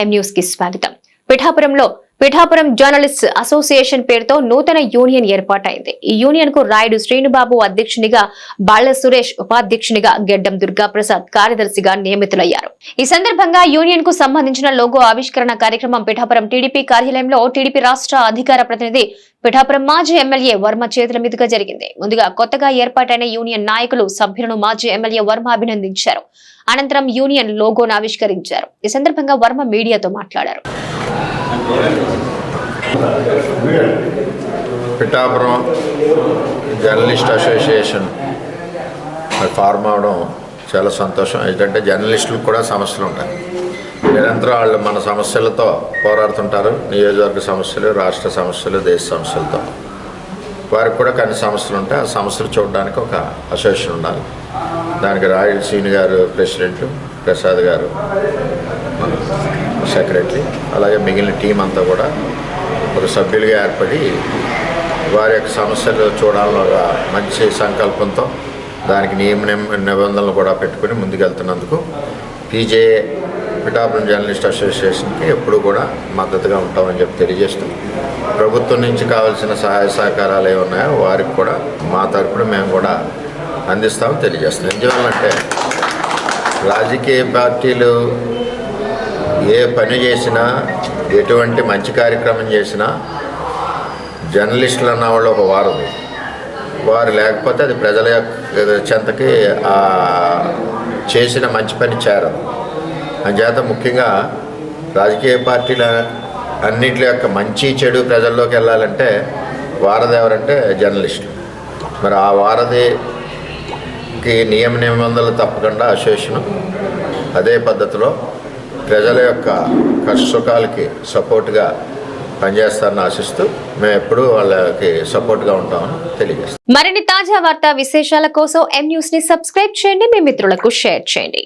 ఎం న్యూస్కి స్వాగతం. పిఠాపురంలో పిఠాపురం జర్నలిస్ట్ అసోసియేషన్ పేరుతో నూతన యూనియన్ ఏర్పాటైంది. ఈ యూనియన్కు రాయుడు శ్రీనుబాబు అధ్యక్షునిగా బాళ్ళ సురేష్ ఉపాధ్యక్షునిగా గెడ్డం దుర్గాప్రసాద్ కార్యదర్శిగా నియమితులయ్యారు. ఈ సందర్భంగా యూనియన్కు సంబంధించిన లోగో ఆవిష్కరణ కార్యక్రమం పిఠాపురం టీడీపీ కార్యాలయంలో టీడీపీ రాష్ట్ర అధికార ప్రతినిధి పిఠాపురం మాజీ ఎమ్మెల్యే వర్మ చేతుల మీదుగా జరిగింది. ముందుగా కొత్తగా ఏర్పాటైన యూనియన్ నాయకులు సభ్యులను మాజీ ఎమ్మెల్యే వర్మ అభినందించారు. అనంతరం యూనియన్ లోగోను ఆవిష్కరించారు. ఈ సందర్భంగా వర్మ మీడియాతో మాట్లాడారు. Pithapuram journalist association. ఫార్మ్ అవడం చాలా సంతోషం. ఎందుకంటే జర్నలిస్టులకు కూడా సమస్యలు ఉంటాయి. నిరంతరం వాళ్ళు మన సమస్యలతో పోరాడుతుంటారు. నియోజకవర్గ సమస్యలు రాష్ట్ర సమస్యలు దేశ సమస్యలతో. వారికి కూడా కొన్ని సమస్యలు ఉంటాయి. ఆ సమస్యలు చూడడానికి ఒక అసోసియేషన్ ఉండాలి. దానికి రాయల్ సీని గారు ప్రెసిడెంట్ ప్రసాద్ గారు. సెక్రటరీ అలాగే మిగిలిన టీం అంతా కూడా ఒక సభ్యులుగా ఏర్పడి వారి యొక్క సమస్యలు చూడాలని ఒక మంచి సంకల్పంతో దానికి నియమ నిబంధనలు కూడా పెట్టుకుని ముందుకెళ్తున్నందుకు పీజే పిఠాపురం జర్నలిస్ట్ అసోసియేషన్కి ఎప్పుడూ కూడా మద్దతుగా ఉంటామని చెప్పి తెలియజేస్తూ ప్రభుత్వం నుంచి కావాల్సిన సహాయ సహకారాలు ఏమి ఉన్నాయో వారికి కూడా మా తరపున మేము కూడా అందిస్తామని తెలియజేస్తున్నాం. ఎందువల్లంటే రాజకీయ పార్టీలు ఏ పని చేసినా ఎటువంటి మంచి కార్యక్రమం చేసినా జర్నలిస్టులు అన్న వాళ్ళు ఒక వారు వారు లేకపోతే అది ప్రజల యొక్క చెంతకి చేసిన మంచి పని చేరదు. అంచేత ముఖ్యంగా రాజకీయ పార్టీల అన్నింటి యొక్క మంచి చెడు ప్రజల్లోకి వెళ్ళాలంటే వారధి ఎవరంటే జర్నలిస్టులు. మరి ఆ వారధికి నియమ నిబంధనలు తప్పకుండా అసోసియేషన్ అదే పద్ధతిలో ప్రజల యొక్క కష్టసుఖాలకి సపోర్ట్గా పనిచేస్తారని ఆశిస్తూ మేము ఎప్పుడూ వాళ్ళకి సపోర్ట్గా ఉంటామని తెలియజేస్తాం. మరిన్ని తాజా వార్తా విశేషాల కోసం ఎం న్యూస్ని సబ్స్క్రైబ్ చేయండి మీ మిత్రులకు షేర్ చేయండి.